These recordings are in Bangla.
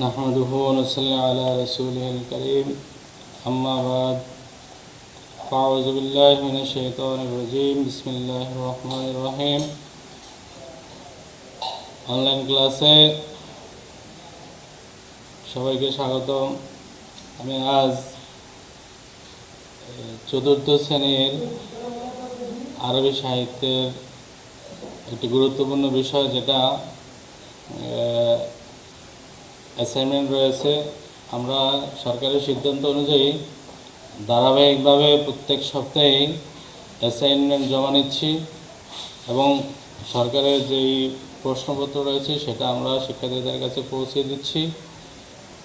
نحمده ونصلي على رسوله الكريم أما بعد فأعوذ بالله من الشيطان الرجيم بسم الله الرحمن الرحيم অনলাইন ক্লাসে সবাইকে স্বাগতম আমি আজ এ, চতুর্থ শ্রেণীর আরবি সাহিত্যের একটি গুরুত্বপূর্ণ বিষয় যেটা অ্যাসাইনমেন্ট রয়েছে, আমরা সরকারি সিদ্ধান্ত অনুযায়ী ধারাবাহিকভাবে প্রত্যেক সপ্তাহেই অ্যাসাইনমেন্ট জমা নিচ্ছি এবং সরকারের যেই প্রশ্নপত্র রয়েছে সেটা আমরা শিক্ষার্থীদের কাছে পৌঁছে দিচ্ছি।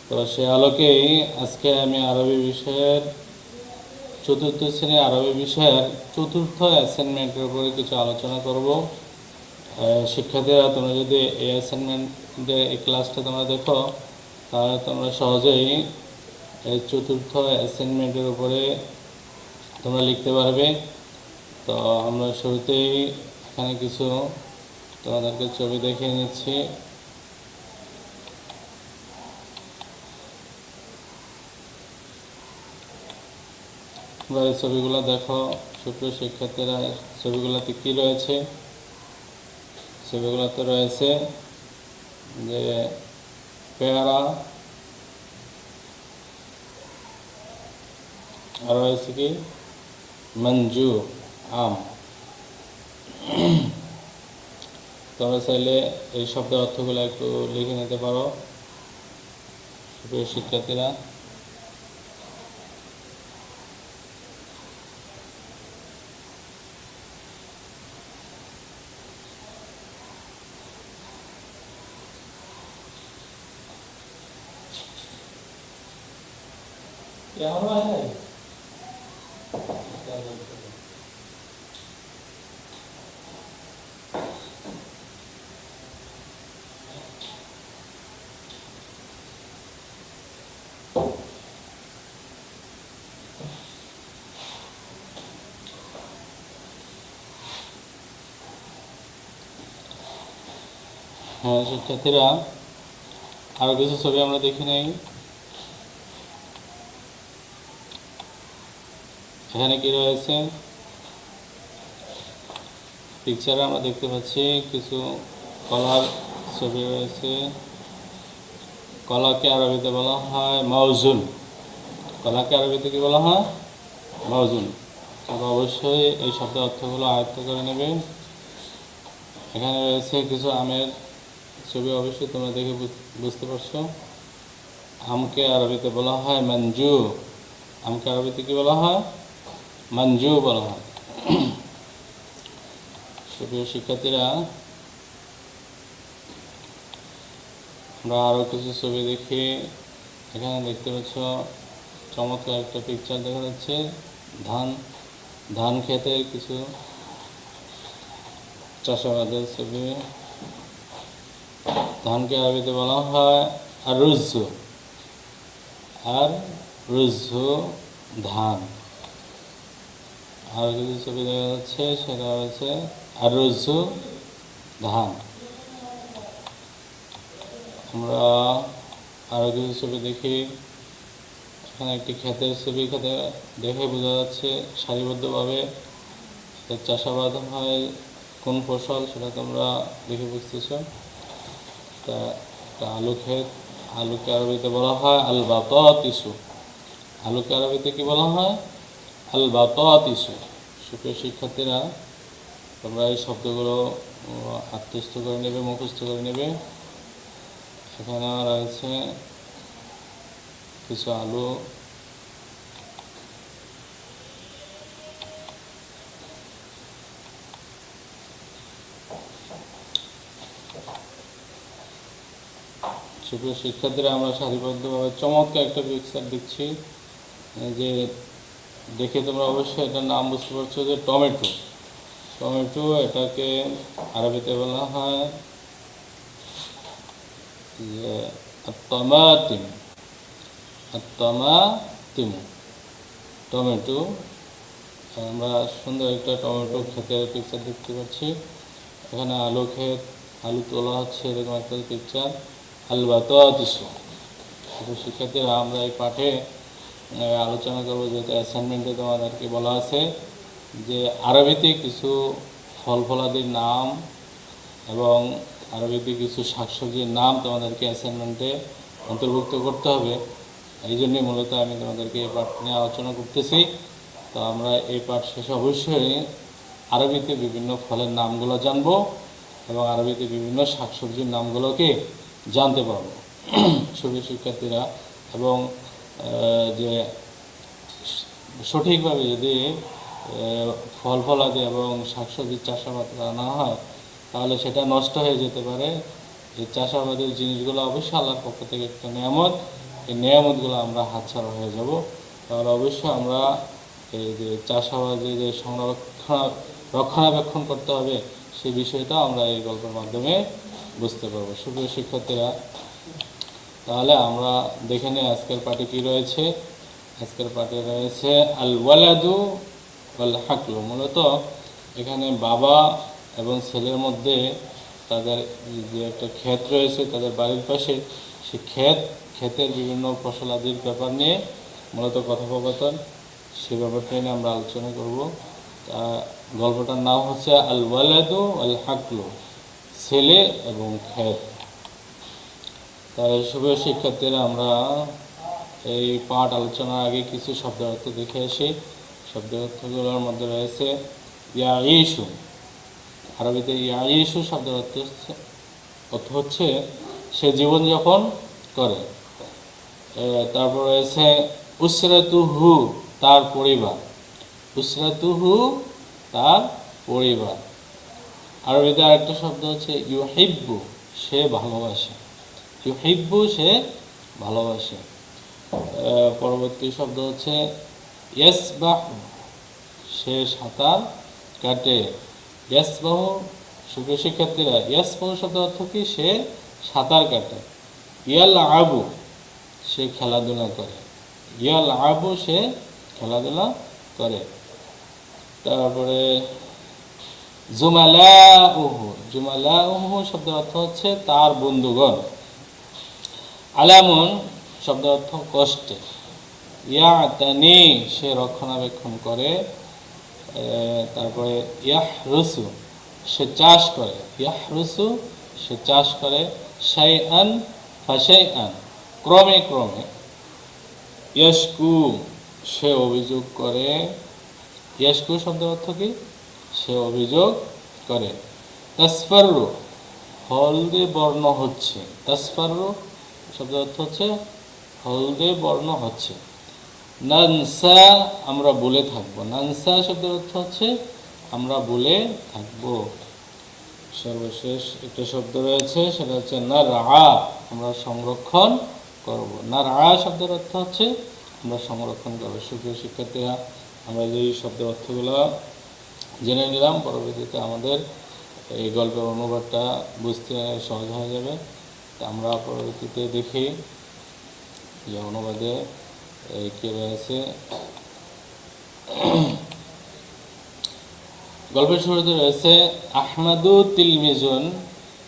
তো সে আলোকেই আজকে আমি আরবি বিষয়ের চতুর্থ শ্রেণির আরবি বিষয়ের চতুর্থ অ্যাসাইনমেন্টের উপরে কিছু আলোচনা করব। শিক্ষার্থীরা তোমরা যদি এই অ্যাসাইনমেন্টের এই ক্লাসটা তোমরা দেখো, তাহলে তোমরা সহজেই এই চতুর্থ অ্যাসাইনমেন্টের উপরে তোমরা লিখতে পারবে। তো আমরা শুরুতেই এখানে কিছু তোমাদেরকে ছবি দেখিয়ে নিচ্ছি। এই ছবিগুলো দেখো সুপ্রিয় শিক্ষার্থীরা ছবিগুলোতে কী রয়েছে? ছবিগুলোতে রয়েছে। যে পেয়ারা আর রয়েছে কি? মঞ্জু, আম। তোমরা চাইলে এই শব্দের অর্থগুলো একটু লিখে নিতে পারো। সুপ্রিয় শিক্ষার্থীরা এখনও হয় নাই হ্যাঁ শিক্ষার্থীরা আরও কিছু ছবি আমরা দেখে নেই এখানে কি রয়েছে? পিকচারে আমরা দেখতে পাচ্ছি কিছু কলার ছবি রয়েছে। কলাকে আরবিতে বলা হয় মাউজুন কলাকে আরবিতে কি বলা হয়? মাউজুন তবে অবশ্যই এই শব্দের অর্থগুলো আয়ত্ত করে নেবে। এখানে রয়েছে কিছু আমের ছবি, অবশ্যই তোমরা দেখে বুঝ- বুঝতে পারছ। আমকে আরবিতে বলা হয় মঞ্জু। আমকে আরবিতে কি বলা হয়? মঞ্জু বলা। হয় সুপ্রিয় শিক্ষার্থীরা, আমরা আরও কিছু ছবি দেখি এখানে দেখতে পাচ্ছ, চমৎকার একটা পিকচার দেখা যাচ্ছে। ধান ধান ক্ষেতের কিছু চাষাবাদের ছবি। ধানকে আরবিতে বলা হয় আর রুজু আর রুজু ধান। আর কিছু ছবি দেখা যাচ্ছে, সেটা হচ্ছে আর রুজু ধান আমরা আরও কিছু ছবি দেখি, এখানে একটি ক্ষেতের ছবি খেতে দেখে বোঝা যাচ্ছে সারিবদ্ধভাবে চাষাবাদ হয়, কোন ফসল সেটা তোমরা দেখে বুঝতেছ। তা একটা আলু ক্ষেত, আলুকে আরবিতে বলা হয় আল বাতাতিসু আলুকে আরবিতে কি বলা হয়? আল বাতাতিসু সুপ্রিয় শিক্ষার্থীরা, তোমরা এই শব্দগুলো আত্মস্থ করে নেবে, মুখস্থ করে নেবে। এখানে রয়েছে কিছু আলু। সুপ্রিয় শিক্ষার্থীরা, আমরা সারিবদ্ধভাবে চমৎকার একটা পিকচার দিচ্ছি যে দেখে তোমরা অবশ্যই এটার নাম বুঝতে পারছ যে টমেটো। টমেটো এটাকে আরবিতে বলা হয় টমেটো। আমরা সুন্দর একটা টমেটো ক্ষেতের পিকচার দেখতে পাচ্ছি। এখানে আলু ক্ষেত, আলু তোলা হচ্ছে, এরকম একটা পিকচার আলু বা তো শিক্ষার্থীরা আমরা এই পাঠে আলোচনা করব, যেহেতু অ্যাসাইনমেন্টে তোমাদেরকে বলা আছে যে আরবিতে কিছু ফল ফলাদির নাম এবং আরবিতে কিছু শাকসবজির নাম তোমাদেরকে অ্যাসাইনমেন্টে অন্তর্ভুক্ত করতে হবে। এই জন্যই মূলত আমি তোমাদেরকে এই পাঠ নিয়ে আলোচনা করতেছি। তো আমরা এই পাঠ শেষে অবশ্যই আরবিতে বিভিন্ন ফলের নামগুলো জানব এবং আরবিতে বিভিন্ন শাকসবজির নামগুলোকে জানতে পারব। শুধু শিক্ষার্থীরা, এবং যে সঠিকভাবে যদি ফল ফলাদি এবং শাকসবজির চাষাবাদ না হয়, তাহলে সেটা নষ্ট হয়ে যেতে পারে। এই চাষাবাদের জিনিসগুলো অবশ্যই আল্লাহর পক্ষ থেকে একটা নিয়ামত, এই নিয়ামতগুলো আমরা হাতছাড়া হয়ে যাব। তাহলে অবশ্যই আমরা এই যে চাষাবাদে যে সংরক্ষণ, রক্ষণাবেক্ষণ করতে হবে সেই বিষয়টা আমরা এই গল্পের মাধ্যমে বুঝতে পারব। সুপ্রিয় শিক্ষার্থীরা তাহলে আমরা দেখে নিই আজকের পাঠে কি রয়েছে। আজকের পাঠে রয়েছে আল ওয়ালাদু ওয়াল হাকলু মূলত এখানে বাবা এবং ছেলের মধ্যে তাদের যে একটা ক্ষেত রয়েছে তাদের বাড়ির পাশে সে ক্ষেত, ক্ষেতের বিভিন্ন ফসলাদির ব্যাপার নিয়ে মূলত কথোপকথন সে ব্যাপারটা নিয়ে আমরা আলোচনা করব। তা গল্পটার নাম হচ্ছে আল ওয়ালাদু আল হাকলু ছেলে এবং ক্ষেত। তাই শুভ শিক্ষার্থীরা আমরা এই পাঠ আলোচনার আগে কিছু শব্দ অর্থ দেখে আসি। শব্দ অর্থগুলোর মধ্যে রয়েছে ইয়া ইসু আরবিতে ইয়া ইসু শব্দের অর্থ হচ্ছে অর্থ হচ্ছে সে জীবনযাপন করে। তারপর রয়েছে উসরাতু হু তার পরিবার। উসরাতু হু তার পরিবার। আরবিতে আরেকটা শব্দ হচ্ছে ইউহিব্বু, সে ভালোবাসে। ইউহিব্বু সে ভালোবাসে। পরবর্তী শব্দ হচ্ছে ইয়াসবাহ। সে সাঁতার কাটে। ইয়াসবাহ শুভ শিক্ষার্থীরা, ইয়াসবাহ শব্দ অর্থ কি? সে সাঁতার কাটে। ইয়াল আবু সে খেলাধুলা করে। ইয়াল আবু সে খেলাধুলা করে। তারপরে জুমালা উহু জুমালা উহু শব্দের অর্থ হচ্ছে তার বন্ধুগণ। আলামুন, শব্দ অর্থ কষ্টে। ইয়া তানি সে রক্ষণাবেক্ষণ করে তারপরে ইয়াহ রসু সে চাষ করে। ইয়াহ রসু সে চাষ করে সাই আন ফাসাই আন ক্রমে ক্রমে। ইয়াসকু সে অভিযোগ করে। ইয়াসকু শব্দের অর্থ কি? সে অভিযোগ করে। তাসফারু হলদে বর্ণ হচ্ছে। তাসফারু শব্দের অর্থ হচ্ছে হলদে বর্ণ হচ্ছে। নানসা আমরা বলে থাকব। নানসা শব্দের অর্থ হচ্ছে আমরা বলে থাকব। সর্বশেষ একটা শব্দ রয়েছে, সেটা হচ্ছে না রা আমরা সংরক্ষণ করব। না রা শব্দের অর্থ হচ্ছে আমরা সংরক্ষণ করব। সুপ্রিয় শিক্ষার্থীরা, আমরা যেই শব্দের অর্থগুলো জেনে নিলাম, পরবর্তীতে আমাদের এই গল্পের অনুবাদটা বুঝতে সহজ হয়ে যাবে। আমরা পরবর্তীতে দেখি যে অনুবাদে কে রয়েছে। গল্পের শুরুতে রয়েছে, আহমাদু তিলমিজুন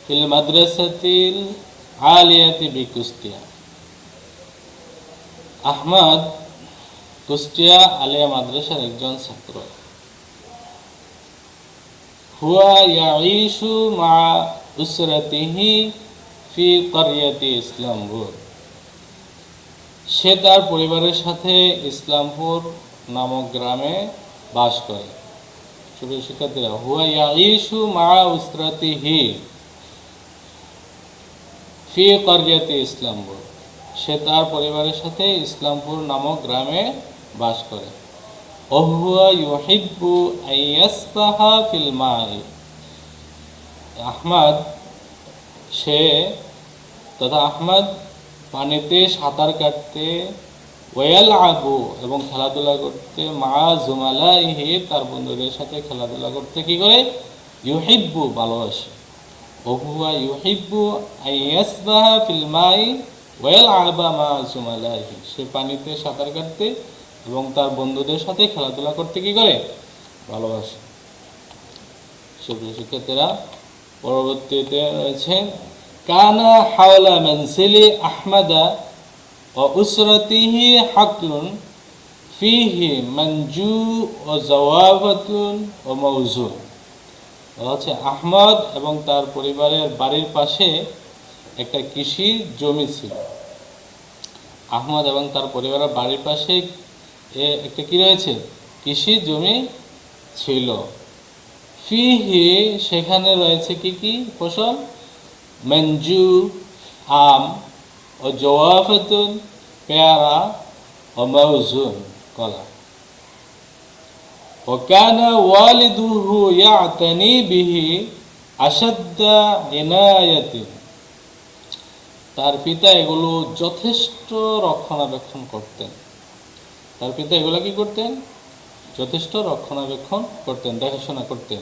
ফিল মাদ্রাসাতিল আলিয়াতি বি আহমদ কুষ্টিয়া আলিয়া মাদ্রাসার একজন ছাত্র। হুয়া ইয়াঈশু মা উসরাতিহি ফি করিয়াতি ইসলামপুর। সে তার পরিবারের সাথে ইসলামপুর নামক গ্রামে বাস করে। শুধু শিক্ষার্থীরা, হুয়া ইয়াঈশু মা উসরাতিহি। ফি করিয়াতি ইসলামপুর। সে তার পরিবারের সাথে ইসলামপুর নামক গ্রামে বাস করে। ওহুয়া ইউহিব্বু আইয়াসবাহা ফিল মাই আহমদ সে তথা আহমদ পানিতে সাঁতার কাটতে ওয়াল আবু এবং খেলাধুলা করতে মা জুমালা ইহি তার বন্ধুদের সাথে খেলাধুলা করতে কি করে? ইউহিব্বু, ভালোবাসে। ওহুয়া ইউহিব্বু আইয়াসবাহা ফিল মাই ওয়াল আবা মা জুমালা ইহি সে পানিতে সাঁতার কাটতে এবং তার বন্ধুদের সাথে খেলাধুলা করতে কি করে? ভালোবাসে। সুপ্রিয় শিক্ষার্থীরা, পরবর্তীতে রয়েছে কানা হাওলা মেনসিলি আহমাদা ও উসরতিহি হাকলুন ফিহি মঞ্জু ও জওয়াবাতুন ও বলা হচ্ছে আহমদ এবং তার পরিবারের বাড়ির পাশে একটা কৃষি জমি ছিল। আহমদ এবং তার পরিবারের বাড়ির পাশে একটা কি রয়েছে? কৃষি জমি ছিল। ফিহি সেখানে রয়েছে কি কি ফসল? মঞ্জু আম ও জওয়াফাতুন পেয়ারা ও মৌজুন কলা وكان والده يعتني به أشد عناية তার পিতা এগুলো যথেষ্ট রক্ষণাবেক্ষণ করতেন তার পিতা এগুলো কি করতেন যথেষ্ট রক্ষণাবেক্ষণ করতেন দেখাশোনা করতেন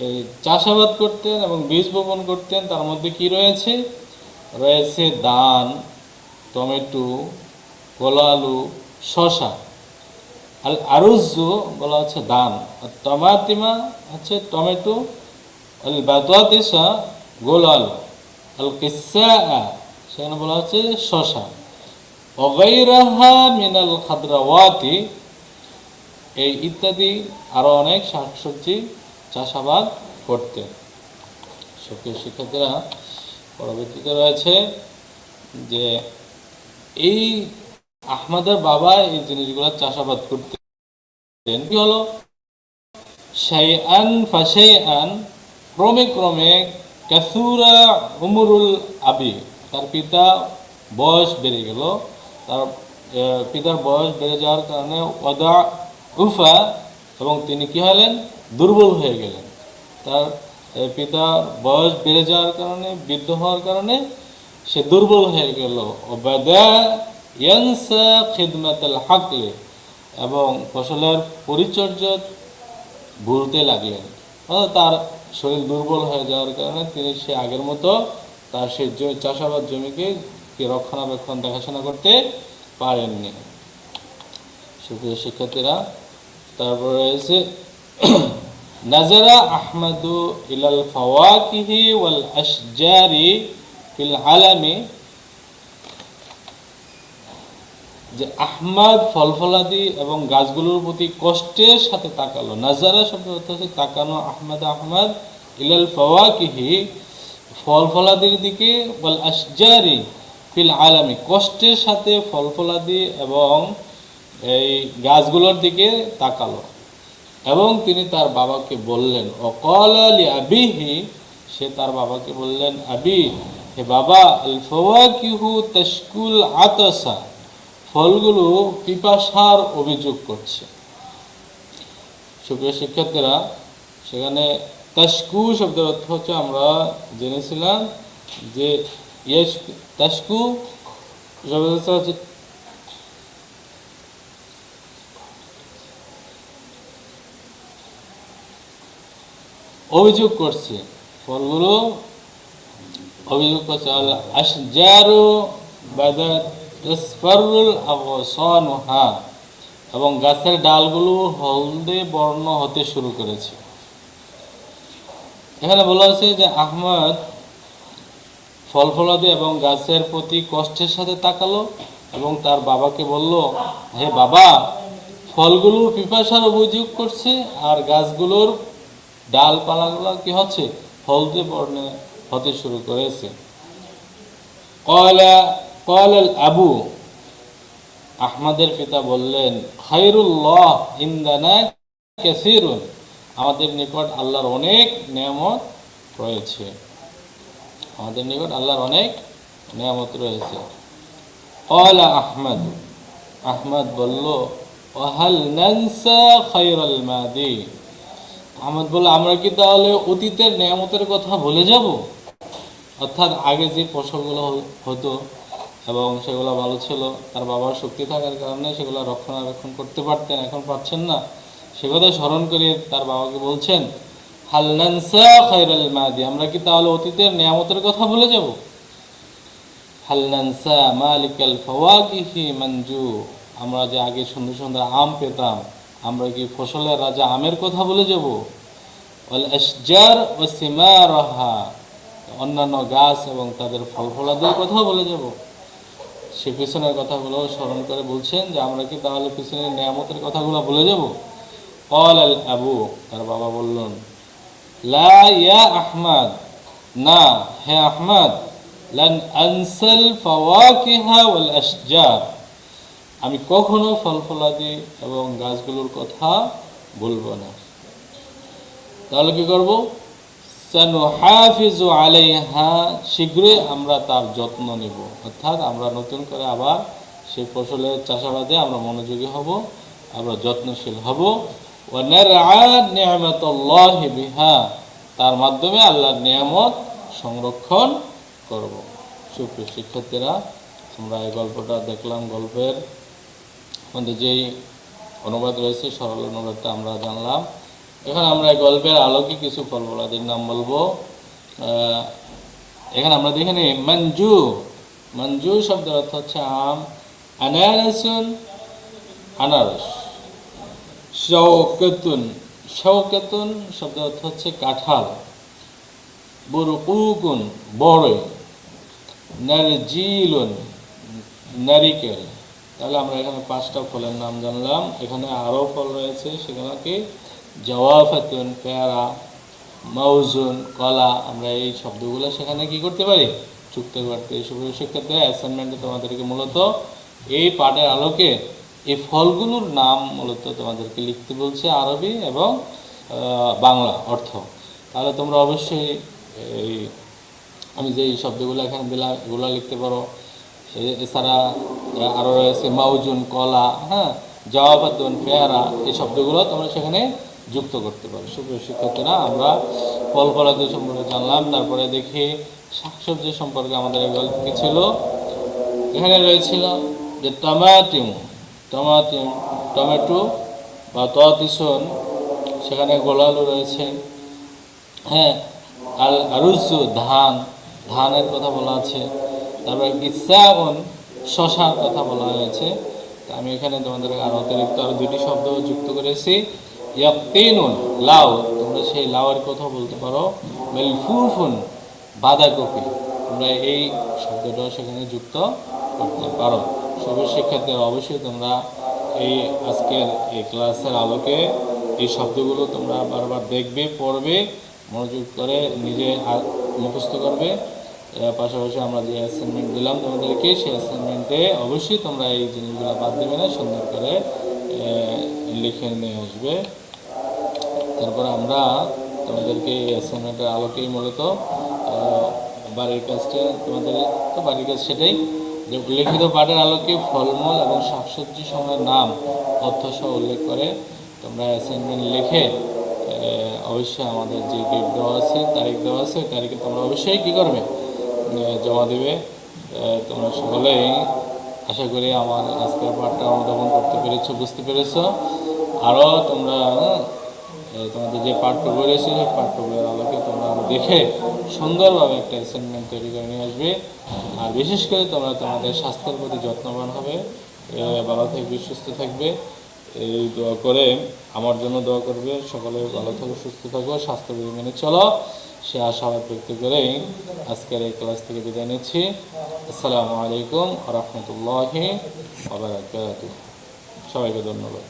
এই চাষাবাদ করতেন এবং বীজ বপন করতেন, তার মধ্যে কি রয়েছে? রয়েছে ধান, টমেটো কলা আলু শশা আল আরুজু বলা হচ্ছে ধান, আর টমাটিমা হচ্ছে টমেটো, আল বাদাতিসা গোল আলু আল কিসা সেখানে বলা হচ্ছে শশা অগৈরাহা মিনাল খাদ্রাওয়াতি, এই ইত্যাদি আরও অনেক শাকসবজি চাষাবাদ করতেন সুপ্রিয় শিক্ষার্থীরা, পরবর্তীতে রয়েছে যে এই আহমদের বাবা এই জিনিসগুলো চাষাবাদ করতেন কি হলো? শাইআন ফাশাইআন ক্রমে ক্রমে কাসুরা উমরুল আবি, তার পিতা বয়স বেড়ে গেল। তার পিতার বয়স বেড়ে যাওয়ার কারণে ওদা উফা এবং তিনি কি হলেন? দুর্বল হয়ে গেলেন। তার পিতার বয়স বেড়ে যাওয়ার কারণে, বৃদ্ধ হওয়ার কারণে সে দুর্বল হয়ে গেল। খিদমাতাল হাকলে এবং ফসলের পরিচর্যা ভুলতে লাগলেন। তার শরীর দুর্বল হয়ে যাওয়ার কারণে তিনি সে আগের মতো তার সে জ- চাষাবাদ জমিকে রক্ষণাবেক্ষণ, দেখাশোনা করতে পারেননি। সুপ্রিয় শিক্ষার্থীরা, তারপরে রয়েছে নাজারা আহমদু ইলাল ফাওয়াকিহি ওয়াল আশজারি ফিল আলামি। যে আহমাদ ফলফলাদি এবং গাছগুলোর প্রতি কষ্টের সাথে তাকালো। নাজারা শব্দ অর্থ হচ্ছে তাকানো আহমদ আহমদ ইলাল ফাওয়াকিহি, ফলফলাদির দিকে বল আশজারি ফিল আলামি। কষ্টের সাথে ফলফলাদি এবং এই গাছগুলোর দিকে তাকালো। এবং তিনি তার বাবাকে বললেন, অকল আলী আবিহি সে তার বাবাকে বললেন, আবি, হে বাবা আল ফাওয়াকিহু তাশকুল আতাসা ফলগুলো পিপাসার অভিযোগ করছে। সুপ্রিয় শিক্ষার্থীরা, সেখানে তাস্কু শব্দের অর্থ হচ্ছে আমরা জেনেছিলাম যে ইয়েস তাস্কু অর্থ হচ্ছে অভিযোগ করছে। ফলগুলো অভিযোগ করছে আল আশজারু বাদাত তাসফারুল আগসানুহা এবং গাছের ডালগুলো হলদে বর্ণ হতে শুরু করেছে। এখানে বলা হয়েছে যে আহমদ ফল ফলাদি এবং গাছের প্রতি কষ্টের সাথে তাকালো এবং তার বাবাকে বলল, হে বাবা, ফলগুলো পিপাসার অভিযোগ করছে আর গাছগুলোর ডালপালাগুলো কি হচ্ছে? হলদে বর্ণে হতে শুরু করেছে। কয়লা কয়লাল আবু। আহমদের পিতা বললেন খাইরুল্লাহ ইন্দানা আমাদের নিকট আল্লাহর অনেক নিয়ামত রয়েছে। আমাদের নিকট আল্লাহর অনেক নিয়ামত রয়েছে। কয়লা আহমদ। আহমদ বলল ওহাল নানসা খাইরাল মাদি। আহমদ বলল আমরা কি তাহলে অতীতের নিয়ামতের কথা ভুলে যাব? অর্থাৎ আগে যে ফসলগুলো হতো এবং সেগুলো ভালো ছিল, তার বাবার শক্তি থাকার কারণে সেগুলো রক্ষণাবেক্ষণ করতে পারতেন, এখন পারছেন না। সে কথা স্মরণ করে তার বাবাকে বলছেন মাদি, আমরা কি তাহলে অতীতের নিয়ামতের কথা ভুলে যাব? হাল্লানসা মালিকাল ফওয়াকিহি মঞ্জু আমরা যে আগে সুন্দর সুন্দর আম পেতাম আমরা কি ফসলের রাজা আমের কথা বলে যাব? ওয়াল আশজার ও সিমারহা, অন্যান্য গাছ এবং তাদের ফল ফলাদের কথাও বলে যাব। সে পিছনের কথাগুলো স্মরণ করে বলছেন যে আমরা কি তাহলে পিছনের নিয়ামতের কথাগুলো বলে যাব? কল আল আবু, তার বাবা বললেন, লা ইয়া আহমদ, না, হে আহমদ, লান আনসাল ফাওয়াকিহা ওয়াল আশজার। আমি কখনো ফল ফলাদি এবং গাছগুলোর কথা বলব না। তাহলে কি করব? শীঘ্রই আমরা তার যত্ন নেব। অর্থাৎ আমরা নতুন করে আবার সেই ফসলের চাষাবাদে আমরা মনোযোগী হব, আমরা যত্নশীল হব। বিহা, তার মাধ্যমে আল্লাহর নিয়ামত সংরক্ষণ করব। সুপ্রিয় শিক্ষার্থীরা, আমরা এই গল্পটা দেখলাম গল্পের মধ্যে যেই অনুবাদ রয়েছে, সরল অনুবাদটা আমরা জানলাম। এখন আমরা গল্পের আলোকে কিছু ফলফলাদির নাম বলব। এখানে আমরা দেখে নিই, মঞ্জু। মঞ্জু শব্দের অর্থ হচ্ছে আম। আনারসুন। আনারস। শৌকতুন শৌকতুন শব্দের অর্থ হচ্ছে কাঁঠাল। বুরকুকুন। বড়ই। নারজিলুন। নারিকেল। তাহলে আমরা এখানে পাঁচটা ফলের নাম জানলাম। এখানে আরও ফল রয়েছে, সেগুলো কি? জওয়াফাতুন, পেয়ারা, মাউজুন, কলা, আমরা এই শব্দগুলো সেখানে কি করতে পারি? যুক্ত করতে। এই সব শিক্ষার্থীরা অ্যাসাইনমেন্টে তোমাদেরকে মূলত এই পাঠের আলোকে এই ফলগুলোর নাম মূলত তোমাদেরকে লিখতে বলছে আরবি এবং বাংলা অর্থ। তাহলে তোমরা অবশ্যই এই, আমি যে এই শব্দগুলো এখানে দিলাম, এগুলো লিখতে পারো। এছাড়া আরও রয়েছে মাউজুন, কলা হ্যাঁ জওয়াবাদুন পেয়ারা, এই শব্দগুলো তোমরা সেখানে যুক্ত করতে পারো। সুপ্রিয় শিক্ষার্থীরা, আমরা ফল ফলাদি সম্পর্কে জানলাম, তারপরে দেখি শাকসবজি সম্পর্কে আমাদের গল্প কি ছিল? এখানে রয়েছিল যে টমাটিম টমাটিম, টমেটো বা তিসন সেখানে গোলালু রয়েছে। হ্যাঁ আল আরুজু ধান, ধানের কথা বলা আছে। তারপরে গিসাউন শশার কথা বলা হয়েছে। আমি এখানে তোমাদের আরও অতিরিক্ত আরও দুটি শব্দ যুক্ত করেছি। ইয়াক্তিনুন লাউ। তোমরা সেই লাউয়ের কথা বলতে পারো। মেলফুফুন, বাঁধাকপি। তোমরা এই শব্দটাও সেখানে যুক্ত করতে পারো। সবুজ শিক্ষার্থীরা, অবশ্যই তোমরা এই আজকের এই ক্লাসের আলোকে এই শব্দগুলো তোমরা বারবার দেখবে, পড়বে, মনোযোগ করে নিজে মুখস্থ করবে। এর পাশাপাশি আমরা যে অ্যাসাইনমেন্ট দিলাম তোমাদেরকে, সেই অ্যাসাইনমেন্টে অবশ্যই তোমরা এই জিনিসগুলো বাদ দেবে না, সুন্দর করে লিখে নিয়ে আসবে। তারপর আমরা তোমাদেরকে এই অ্যাসাইনমেন্টের আলোকেই মূলত বাড়ির কাজটা তোমাদের, তো বাড়ির কাজ সেটাই। যে উল্লেখিত পাঠের আলোকে ফলমূল এবং শাকসবজি সময়ের নাম তথ্য সহ উল্লেখ করে তোমরা অ্যাসাইনমেন্ট লিখে অবশ্যই আমাদের যে ডেট দেওয়া আছে, তারিখ দেওয়া আছে, তারিখে তোমরা অবশ্যই কী করবে? জমা দেবে। তোমরা সকলেই আশা করি আমার আজকের পাঠটা অনুধাবন করতে পেরেছ, বুঝতে পেরেছ। আরও তোমরা তোমাদের যে পাঠ্যবই রয়েছে, সেই পাঠ্যবইয়ের আলোকে তোমরা দেখে সুন্দরভাবে একটা অ্যাসাইনমেন্ট তৈরি করে নিয়ে আসবে। আর বিশেষ করে তোমরা তোমাদের স্বাস্থ্যের প্রতি যত্নবান হবে। ভালো থাকবে, সুস্থ থাকবে। এই দোয়া করে আমার জন্য দোয়া করবে। সকলে ভালো থাকো, সুস্থ থাকো, স্বাস্থ্যবিধি মেনে চলো। সে আশাবাদ ব্যক্ত করেই আজকের এই ক্লাস থেকে বিদায় নিচ্ছি। আসসালামু আলাইকুম রহমতুল্লাহি সবাইকে ধন্যবাদ।